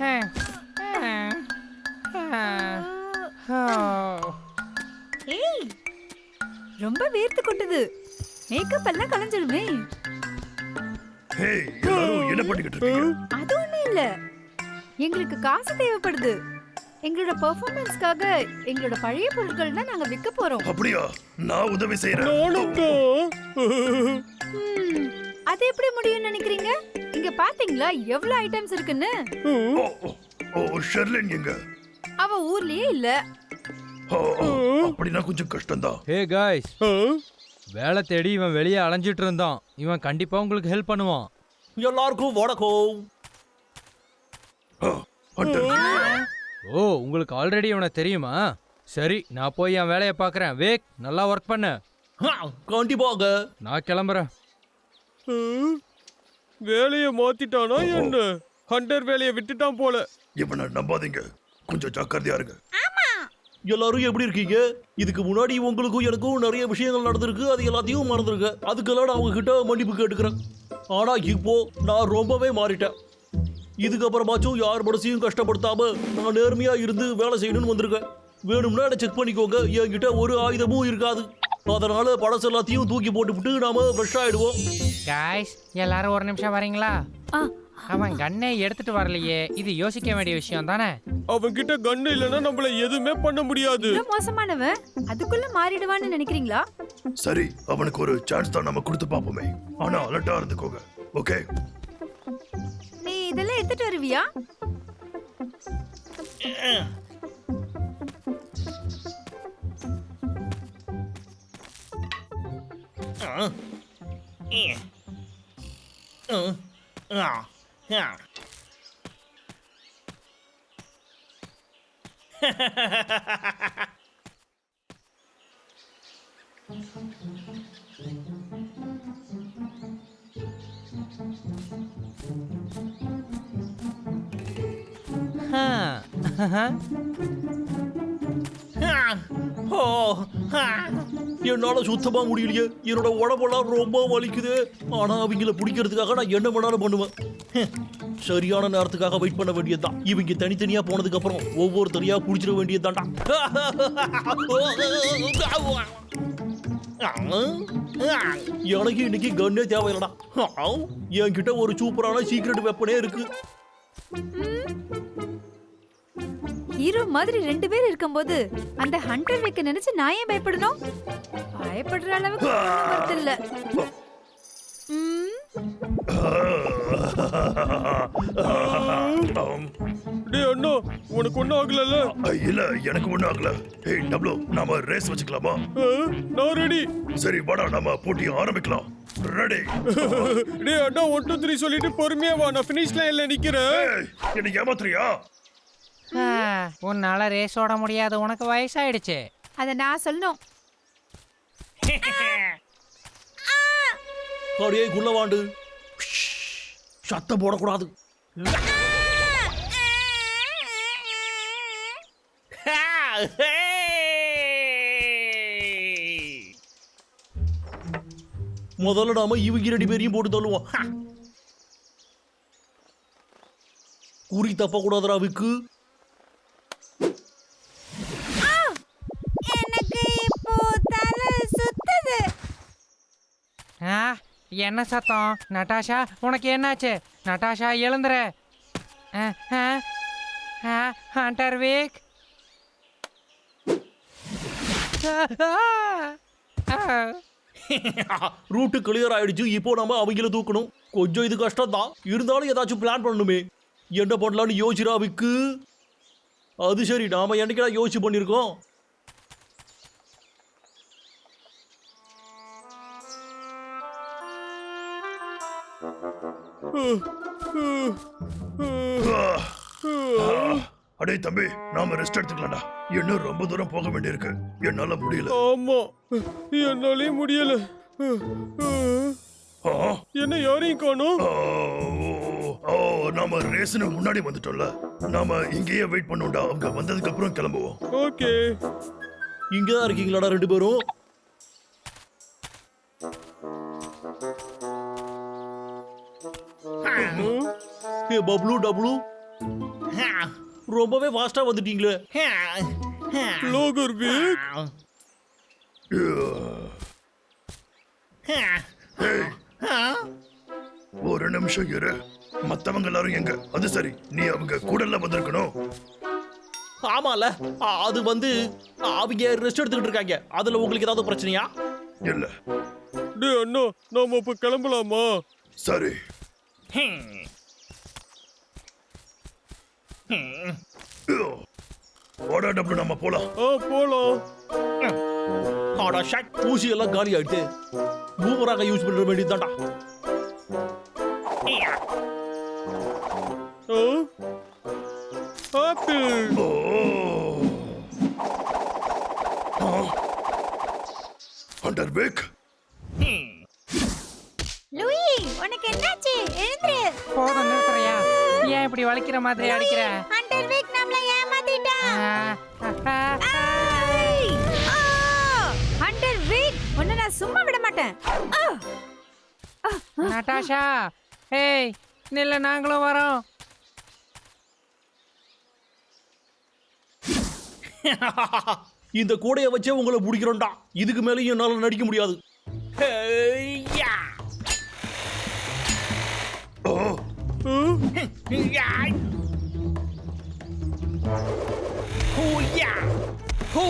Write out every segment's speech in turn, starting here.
ஏய் ரொம்ப வேர்த்து கொட்டுது. மேக்கப் எல்லாம் கலைஞ்சிடுமே. என்ன பண்ணிக்கிட்டு இருக்கீங்க? அது ஒண்ணும் இல்ல. எங்களுக்கு காசு தேவைப்படுது. எங்களோட பெர்ஃபார்மன்ஸ்க்காக எங்களோட பழைய பொருட்கள் தான் நாங்க விற்க போறோம். அப்படியா? நான் உதவி செய்யறேன் அது எப்படி முடியும்னு நினைக்கிறீங்க? இங்க பாத்தீங்களா? எவ்வளவு ஐட்டம்ஸ் இருக்குன்னு? ஓ ஷெர்லின் எங்க? அவ ஊர்லயே இல்ல. அப்படின்னா கொஞ்சம் கஷ்டம்தான். ஹே காய்ஸ் வேலை தேடி இவன் வெளியே அலைஞ்சிட்டு இருந்தான். இவன் கண்டிப்பா உங்களுக்கு ஹெல்ப் பண்ணுவான். எல்லாருக்கும் வணக்கம். ஓ உங்களுக்கு ஆல்ரெடி இவனை தெரியுமா? சரி நான் போய் என் வேலையை பார்க்குறேன். வேக் நல்லா ஒர்க் பண்ண. கண்டிப்பாக. நான் கிளம்புறேன். வேலையை மாத்திட்டானா என்ன? ஹண்டர் வேலையை விட்டுட்டான் போல. இவனை நம்பாதீங்க. கொஞ்சம் ஜாக்கிரதையா இருங்க. எல்லாரும் எப்படி இருக்கீங்க? இதுக்கு முன்னாடி உங்களுக்கும் எனக்கும் நிறைய விஷயங்கள் நடந்திருக்கு. அது எல்லாத்தையும் மறந்துருக்க அதுக்கெல்லாம் நான் உங்ககிட்ட மன்னிப்பு கேட்டுக்கிறேன். ஆனா இப்போ நான் ரொம்பவே மாறிட்டேன். இதுக்கப்புறமாச்சும் யார் மனசையும் கஷ்டப்படுத்தாம நான் நேர்மையா இருந்து வேலை செய்யணும்னு வந்திருக்கேன். வேணும்னா என்ன செக் பண்ணிக்கோங்க. என்கிட்ட ஒரு ஆயுதமும் இருக்காது. அதனால பழசு எல்லாத்தையும் தூக்கி போட்டுவிட்டு நாம ஃப்ரெஷ் ஆயிடுவோம். காய்ஸ் எல்லாரும் ஒரு நிமிஷம் வரீங்களா? ஆ, அவன் கண்ணை எடுத்துட்டு வரலையே. இது யோசிக்க வேண்டிய விஷயம் தானே? அவன்கிட்ட கண்ணு இல்லைன்னா நம்மள எதுவுமே பண்ண முடியாது. மோசமானவன். அதுக்குள்ள மாறிடுவான்னு நினைக்கிறீங்களா? சரி அவனுக்கு ஒரு சான்ஸ் தான் நம்ம கொடுத்து பார்ப்போமே. ஆனா அலர்ட்டா இருந்துக்கோங்க. ஓகே நீ இதெல்லாம் எடுத்துட்டு வருவியா? Uh. Eh. Uh. Ah. Yeah. Huh. Uh-huh. Ah. Oh. என்னால சுத்தமா முடியலையே. என்னோட உடம்பெல்லாம் ரொம்ப வலிக்குது. ஆனா அவங்கள பிடிக்கிறதுக்காக நான் என்ன வேணாலும் பண்ணுவேன். சரியான நேரத்துக்காக வெயிட் பண்ண வேண்டியதுதான். இவங்க தனித்தனியா போனதுக்கு அப்புறம் ஒவ்வொருத்தரையா பிடிச்சிட வேண்டியதுதான்டா. எனக்கு இன்னைக்கு கண்ணே தேவையில்லடா. என்கிட்ட ஒரு சூப்பரான சீக்ரெட் வெப்பனே இருக்கு. ஹீரோ மாதிரி ரெண்டு பேர் இருக்கும்போது அந்த ஹண்டர் வைக்க நினைச்சு நான் ஏன் பயப்படணும்? பயப்படுற அளவுக்கு ஒண்ணும் இல்ல. டேய் அண்ணா உனக்கு ஒன்றும் ஆகலல்ல? அ, இல்ல எனக்கு ஒண்ணும் ஆகல. ஏய் டப்ளு நாம ரேஸ் வச்சுக்கலாமா? நான் ரெடி சரி வாடா நாம போட்டியை ஆரம்பிக்கலாம். ரெடி டேய் அண்ணா ஒன் டூ த்ரீ சொல்லிட்டு பொறுமையா வா. நான் ஃபினிஷ் லைன்ல நிக்கிறேன். என்ன ஏமாத்துறியா? உன்னால ரேஸ் ஓட முடியாது. உனக்கு வயசாயிடுச்சு. அத நான் சொல்லணும். அப்படியே குள்ளவாண்டு சத்தம் போடக்கூடாது. முதல்ல நாம இவங்க ரெண்டு பேரையும் போட்டு தள்ளுவோம். குறி தப்ப கூடாதுடா விக்கு. ஆ, என்ன சத்தம்? நட்டாஷா உனக்கு என்னாச்சு? நட்டாஷா எழுந்துற ஆ, ஹண்டர் வீக். ரூட்டு கிளியர் ஆயிடுச்சு. இப்போ நம்ம அவங்கள தூக்கணும். கொஞ்சம் இது கஷ்டம் தான் இருந்தாலும் ஏதாச்சும் பிளான் பண்ணணுமே. என்ன பண்ணலான்னு யோசிச்சிடா விக்கு? அது சரி. நாம என்னைக்கெல்லாம் யோசிச்சு பண்ணியிருக்கோம்? அடே தம்பி நாம ரெஸ்ட் எடுத்துக்கலாம்டா. இன்னும் ரொம்ப தூரம் போக வேண்டியிருக்கு. என்னால முடியல. ஆமா. என்னாலே முடியல. என்ன யாரையும் காணோம்? ஆ, ஓ, ஓ, நாம ரேஸ்னு முன்னாடி வந்துட்டோம்ல. நாம இங்கேயே வெயிட் பண்ணோம்டா. அவங்க வந்ததுக்கு அப்புறம் கிளம்புவோம். ஓகே. இங்கதான் இருக்கீங்களாடா ரெண்டு பேரும்? ஏ பப்ளு டப்ளு? ரொம்பவே ஃபாஸ்டா வந்துட்டீங்களே. லோகர் வீக் ஒரு நிமிஷம் இரு. மத்தவங்க எல்லாரும் எங்க? அது சரி நீ அவங்க கூடல வந்திருக்கணும். ஆமால அது வந்து அவங்க ரெஸ்ட் எடுத்துக்கிட்டு இருக்காங்க. அதுல உங்களுக்கு ஏதாவது பிரச்சனையா? இல்ல. டே அண்ணா நாம இப்ப கிளம்பலாமா? சரி. ஓடா டபுள் நம்ம போலாம். ஆ போலாம். ஆடா ஷாக் ஊசி எல்லாம் காலி ஆயிடுச்சு பூமராக யூஸ் பண்ற வேண்டியதுதான்டா. ஆ ஆப்பிள் ஓ. அண்டர் வேக். இப்படி வலிக்கிற மாதிரி அடிக்கிற? ஹண்டர் வீக் நம்மள ஏமாத்திட்டான் ஹண்டர் வீக் உன்னை நான் சும்மா விட மாட்டேன்! நட்டாஷா ஏய் நில்ல நாங்களும் வரோம். இந்த கூடைய வச்சே உங்களை பிடிக்கிறோம்டா இதுக்கு மேலேயும் என்னால நடிக்க முடியாது. ஹூயா! ஹூ!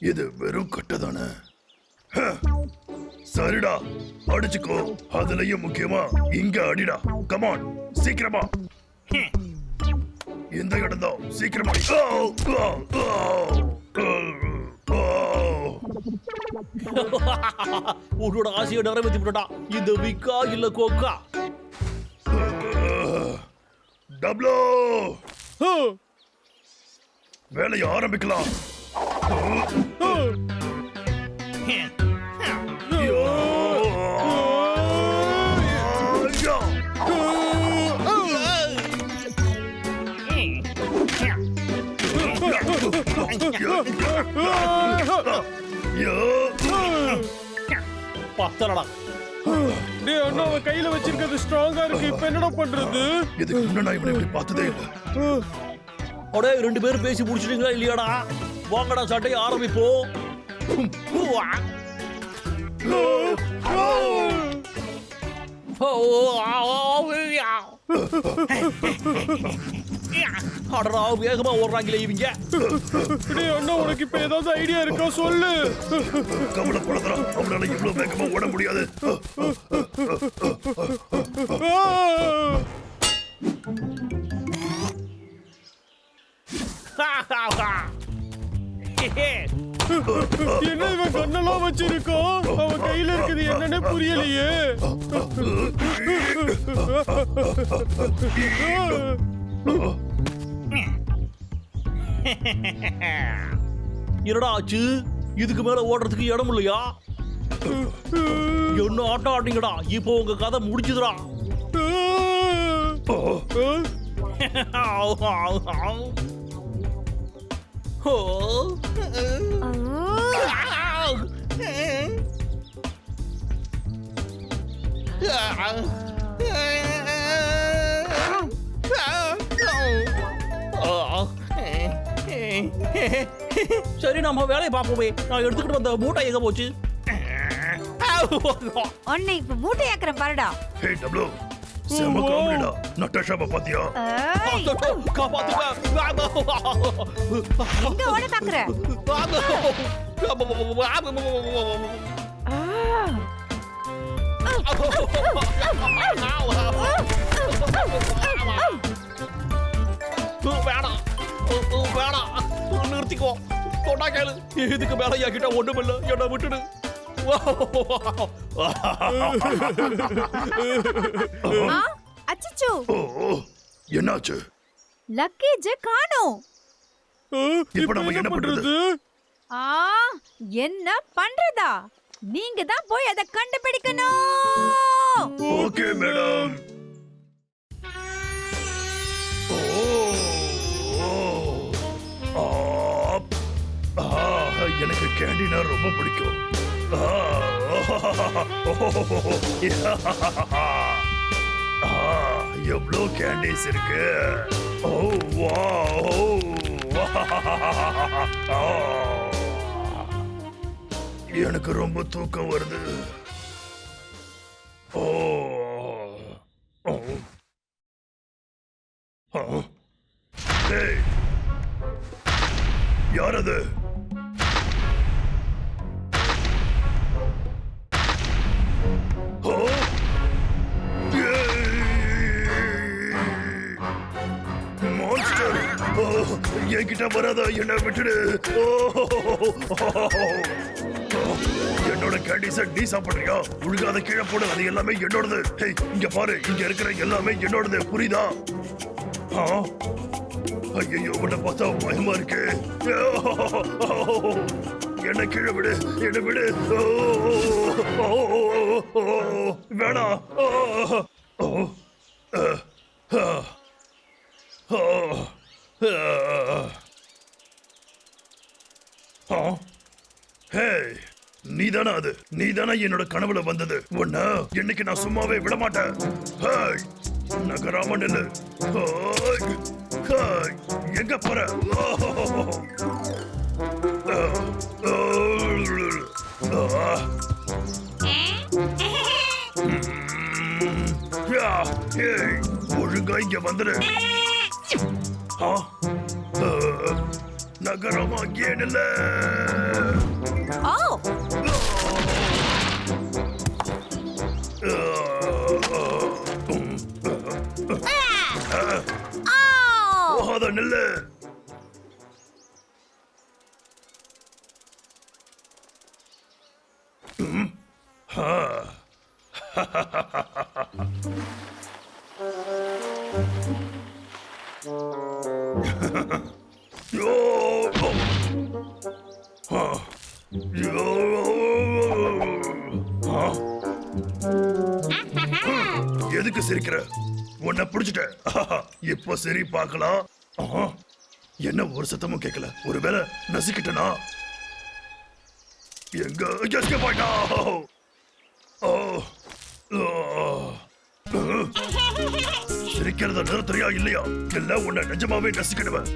இது வெறும் கட்டதானே ஹ. சரிடா அடிச்சுக்கோ அதுலயும் முக்கியமா இங்க அடிடா கமான் சீக்கிரமா இந்த இடம் தான் சீக்கிரமா. உன்னோட ஆசையை நிறைவேற்றி விடடா இந்த விக்கா இல்ல கோக்கா? டப்ளோ. வேலையை ஆரம்பிக்கலாம். பத்தலடா டே அண்ணா அவன் கையில வச்சிருக்கிறது ஸ்ட்ராங்கா இருக்கு இப்ப என்னடா பண்றது இதுக்கு முன்ன நான் இவனை இப்படி பார்த்ததே இல்லை அடே ரெண்டு பேரும் பேசி முடிச்சிட்டீங்களா இல்லையாடா வாங்கடா சட்டையை ஆரம்பிப்போம்! ஓ, ஆ, ஆ. அடடா வேகமா ஓடுறாங்களே இவங்க. டே அண்ணா உனக்கு இப்ப ஏதாவது ஐடியா இருக்கா? சொல்லு. கவலைப்படாதடா அவனால இவ்வளவு வேகமா ஓட முடியாது. என்ன இவன் கண்ணெல்லாம் வச்சிருக்கான் அவன் கையில இருக்குது என்னன்னே புரியலையே. என்னடா ஆச்சு? இதுக்கு மேல ஓடுறதுக்கு இடம் இல்லையா? என்ன ஆட்டம் ஆடுங்கடா இப்போ உங்க கதை முடிச்சுதுடா ஓ, சரி நம்ம வேலையை பார்ப்போமே. நான் எடுத்துக்கிட்டு வந்த மூட்டை எங்க போச்சு? உன்னை இப்ப மூட்டையாக்குறேன் பாருடா. ஹே டப்ளோ. செம காமெடிடா. நட்டாஷாவை பாத்தியா? காப்பாத்துங்க. எங்க ஓட பாக்குற? கொண்டா கேளு. இதுக்கு மேல என்கிட்ட ஒண்ணுமில்ல. என்ன விட்டுடு. ஆ, அச்சச்சோ. என்னாச்சு? லக்கேஜ் காணோம். இப்ப நம்ம என்ன பண்றது? ஆ என்ன பண்றதா? நீங்க தான் போய் அதை கண்டுபிடிக்கணும். Okay madam. எனக்கு கேண்டினா ரொம்ப பிடிக்கும். ஆ, எவ்வளோ கேண்டிஸ் இருக்கு? ஓ வா எனக்கு ரொம்ப தூக்கம் வருது. என்கிட்ட வராத என்ன விட்டுடு என்னோட கேண்டிஸ நீ சாப்பிடுறியா ஒழுங்காத கீழே போடு அது எல்லாமே என்னோடது ஹேய் இங்க பாரு இங்க இருக்கிற எல்லாமே என்னோடது புரியுதா ஆ ஐயோ உன்னை பார்த்தா பயமா இருக்கு என்ன கீழே விடு என்ன விடு ஓ, ஆ ஓ, ஓ, வேணாம் ஓ, ஓ, அஹ், அஹ், ஓ, அஹ். ஆ ஹே தானே அது நீதானா என்னோட கனவுல வந்தது. உன்ன என்னைக்கு நான் சும்மாவே விட மாட்டேன் நகராம நில்லு. எங்க போற? ஆ, யா, ஒழுங்கா இங்க வந்துரு. ஆ, ஆ, நகரமா ஏன் இல்லை போகாத நில்லு. எதுக்கு சிரிக்கிற? உன்னை பிடிச்சிட்டேன். இப்ப சரி பார்க்கலாம். என்ன ஒரு சத்தமும் கேட்கல ஒருவேளை நசுக்கிட்டனா? எங்க எஸ்கேப் ஆயிட்டா ஓ சிரிக்கிறத நிறுத்துறியா இல்லையா? இல்ல உன்னை நிஜமாவே நசுக்கிடுவேன்.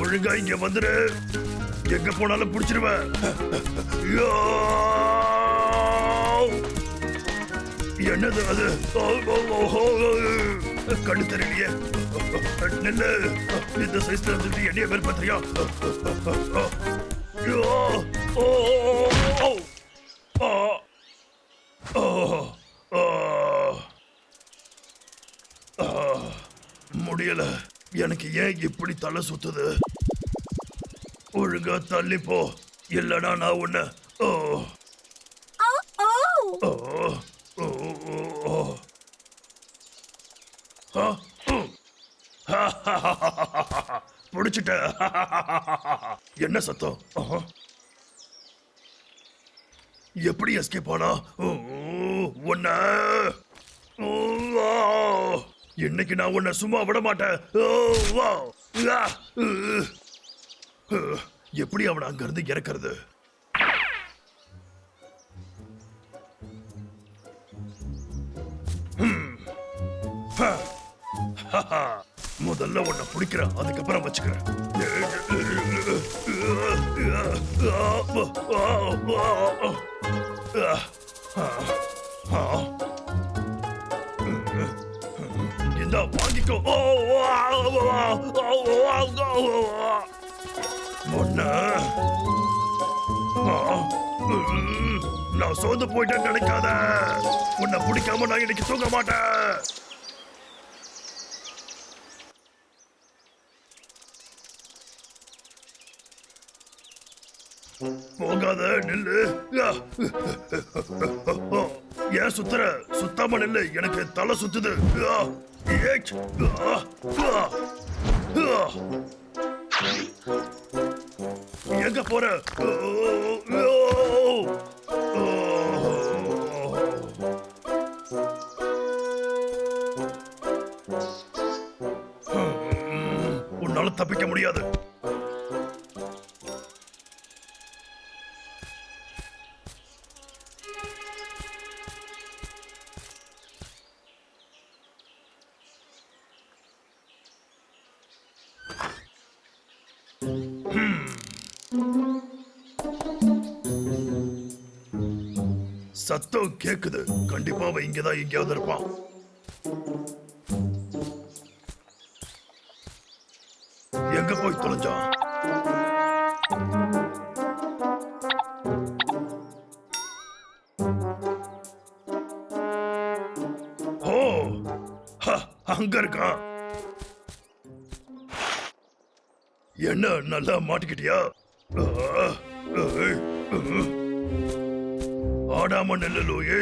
ஒழுங்கா இங்க வந்துரு. எங்க போனாலும் பிடிச்சிருவேன். என்னது அது? கண்ணு தெரியலையே நெல்லு. இந்த சைஸ்ல இருந்துட்டு என்னைய பேர் பத்திரியா? முடியல. எனக்கு ஏன் இப்படி தலை சுத்துது? ஒழுங்கா தள்ளிப்போ. இல்லைன்னா இல்லனா நான் உன்ன ஓ ஓ ஓ ஓ ஓ ஆ, ம். பிடிச்சிட்ட என்ன சத்தம்? எப்படி எஸ்கேப் ஆனா? ஓ, உன்ன ஓ, இன்னைக்கு நான் உன்னை சும்மா விட மாட்டேன்? ஓ, எப்படி அவனை அங்க இருந்து இறக்குறது? முதல்ல உன்னை பிடிக்கிறேன். அதுக்கப்புறம் வச்சுக்கிறேன். இந்த வாங்கிக்கோ. ஒன்ன நான் சோர்ந்து போயிட்டேன்னு நினைக்காத. உன்னை பிடிக்காம நான் இன்னைக்கு தூங்க மாட்டேன். போகாத நில்லு. ஏன் சுத்துற? சுத்தாம நில்லு. எனக்கு தலை சுத்துது. எங்க போற? உன்னால தப்பிக்க முடியாது. கேக்குது. கண்டிப்பா அவன் இங்கதான் எங்கேயாவது இருப்பான். எங்க போய் தொலைஞ்சான்? ஓ ஹ, அங்க இருக்கான். என்ன நல்லா மாட்டிக்கிட்டியா? ஆ, ஏய், லோயே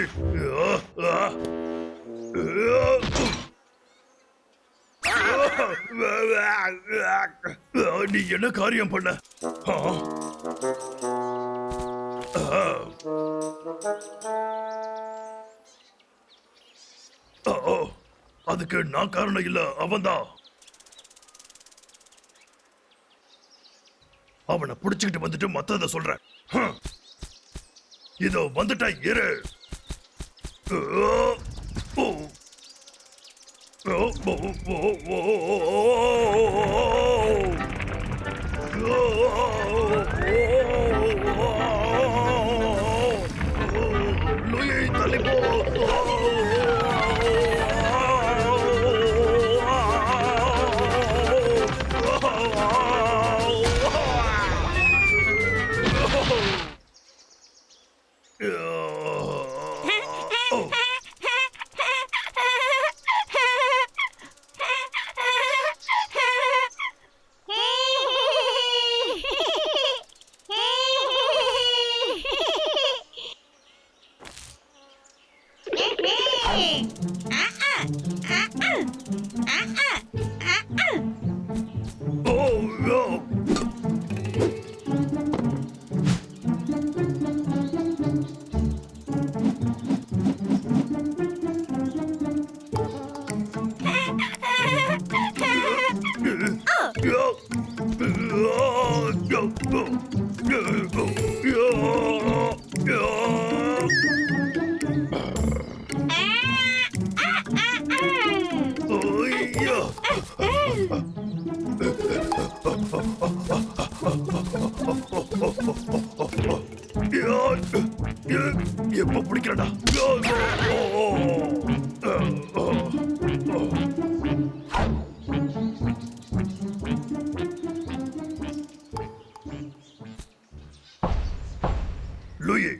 நீ என்ன காரியம் பண்ண? ஓ, அதுக்கு நான் காரணம் இல்ல அவன்தான் அவனை புடிச்சுக்கிட்டு வந்துட்டு மத்தத சொல்றேன். இதோ வந்துட்டா இரு ஓ,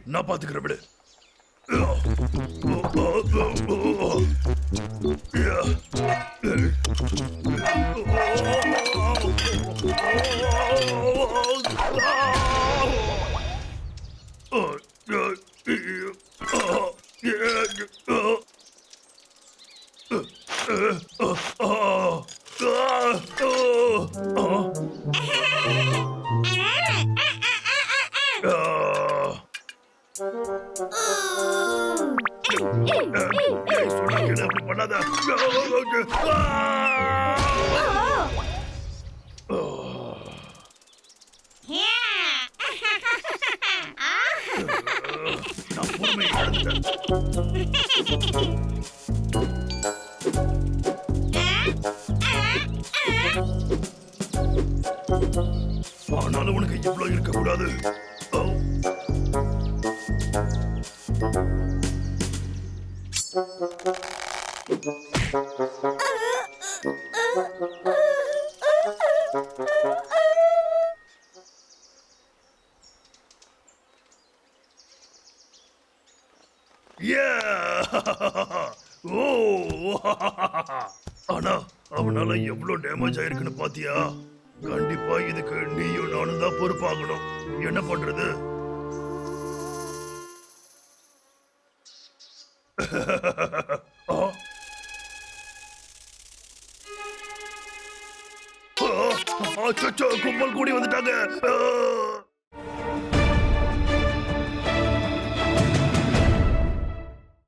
நான் பாத்துக்கிறேன் விடு. சொன்னா ஆனாலும் உனக்கு இவ்வளவு இருக்கக்கூடாது. ஆனா அவனால எவ்வளவு டேமேஜ் ஆயிருக்குன்னு பாத்தியா? கண்டிப்பா இதுக்கு நீயும் நானும் தான் பொறுப்பாகணும். என்ன பண்றது?